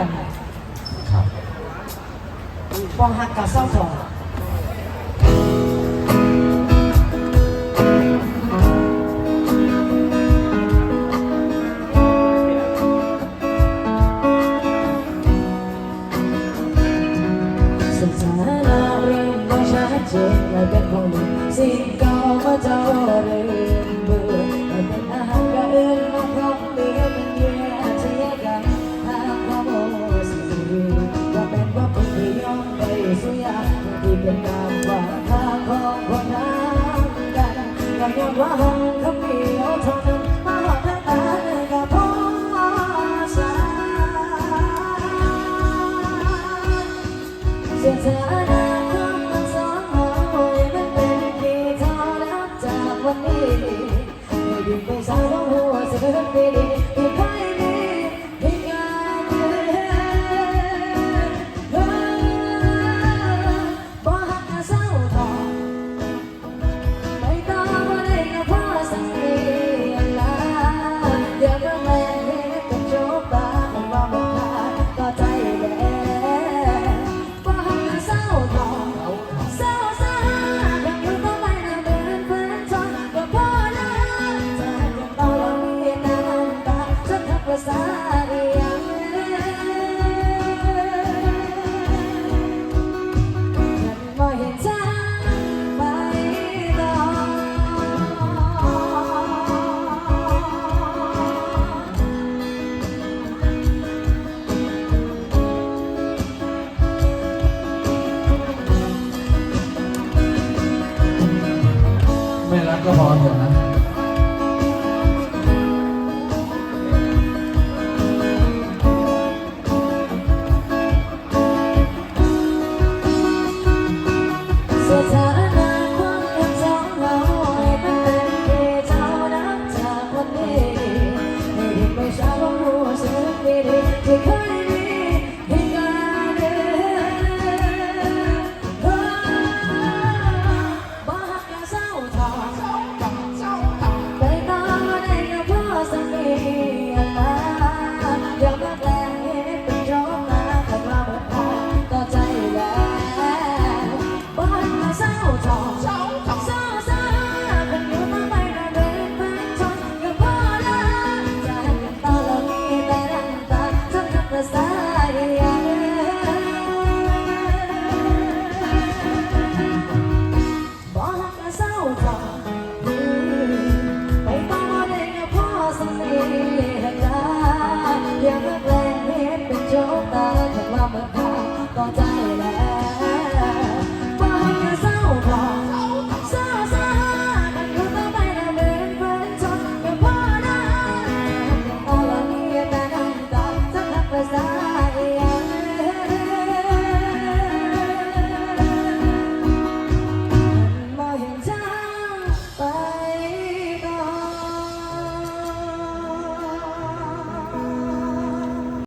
放嘛？好，帮他搞烧烤。变好 เสียที่เป็นาว่าทางของคนน้ำกันก็ยัมว่าห้องเขาเปลี่อวท่านั้นมาหอดน้ำตาเลยก็พอสาเสียใจนะคนมันสองหอยมันเป็นที่เท่านับจากวันนี้ไม่ดิ้นไปสาวหัวเสือไดี ก็มอ